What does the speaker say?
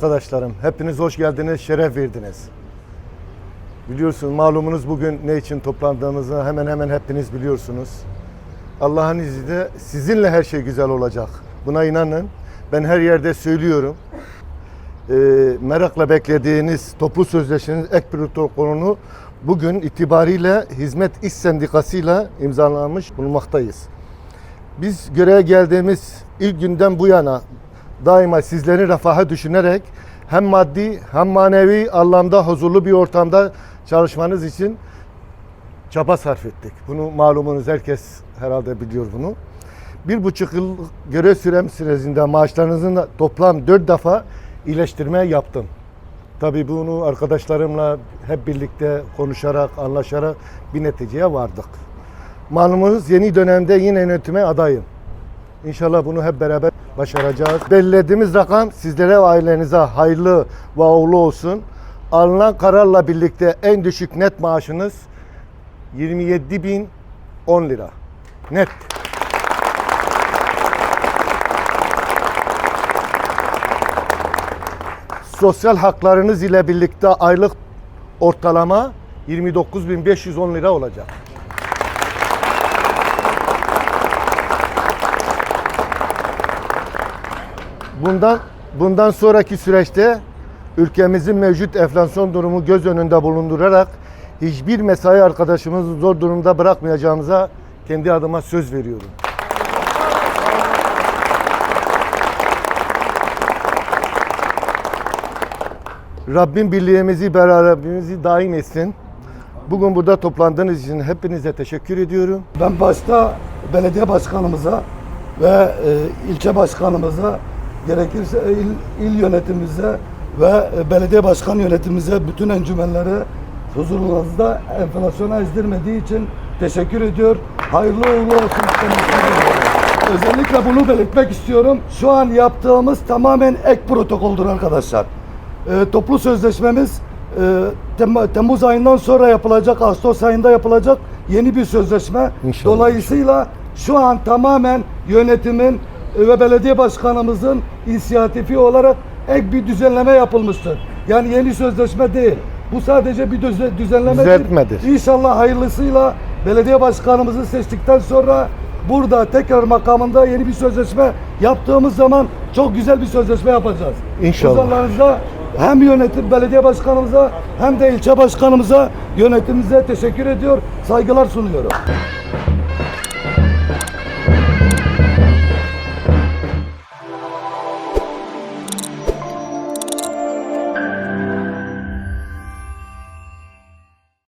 arkadaşlarım. Hepiniz hoş geldiniz, şeref verdiniz. Biliyorsunuz malumunuz bugün ne için toplandığımızı hemen hemen hepiniz biliyorsunuz. Allah'ın izniyle sizinle her şey güzel olacak. Buna inanın. Ben her yerde söylüyorum. Ee, merakla beklediğiniz toplu sözleşmenin ek protokolünü bugün itibariyle Hizmet İş Sendikası'yla imzalanmış bulunmaktayız. Biz göreve geldiğimiz ilk günden bu yana daima sizlerin refahı düşünerek hem maddi hem manevi anlamda huzurlu bir ortamda çalışmanız için çaba sarf ettik. Bunu malumunuz herkes herhalde biliyor bunu. Bir buçuk yıl görev sürem süresinde maaşlarınızın toplam dört defa iyileştirme yaptım. Tabii bunu arkadaşlarımla hep birlikte konuşarak, anlaşarak bir neticeye vardık. Malumunuz yeni dönemde yine yönetime adayım. İnşallah bunu hep beraber başaracağız. Belirlediğimiz rakam sizlere ve ailenize hayırlı ve uğurlu olsun. Alınan kararla birlikte en düşük net maaşınız 27.010 lira. Net. Sosyal haklarınız ile birlikte aylık ortalama 29.510 lira olacak. Bundan bundan sonraki süreçte ülkemizin mevcut enflasyon durumu göz önünde bulundurarak hiçbir mesai arkadaşımızı zor durumda bırakmayacağımıza kendi adıma söz veriyorum. Rabbim birliğimizi, beraberliğimizi daim etsin. Bugün burada toplandığınız için hepinize teşekkür ediyorum. Ben başta belediye başkanımıza ve e, ilçe başkanımıza gerekirse il, il yönetimimize ve e, belediye başkan yönetimimize bütün encümenleri huzurunuzda enflasyona ezdirmediği için teşekkür ediyor. Hayırlı uğurlu olsun. Özellikle bunu belirtmek istiyorum. Şu an yaptığımız tamamen ek protokoldür arkadaşlar. E, toplu sözleşmemiz e, Tem- Temmuz ayından sonra yapılacak, Ağustos ayında yapılacak yeni bir sözleşme. İnşallah. Dolayısıyla şu an tamamen yönetimin ve belediye başkanımızın inisiyatifi olarak ek bir düzenleme yapılmıştır. Yani yeni sözleşme değil. Bu sadece bir düze- düzenlemedir. Düzeltmedir. İnşallah hayırlısıyla belediye başkanımızı seçtikten sonra burada tekrar makamında yeni bir sözleşme yaptığımız zaman çok güzel bir sözleşme yapacağız. İnşallah. Huzurlarınızda hem yönetim belediye başkanımıza hem de ilçe başkanımıza yönetimimize teşekkür ediyor. Saygılar sunuyorum.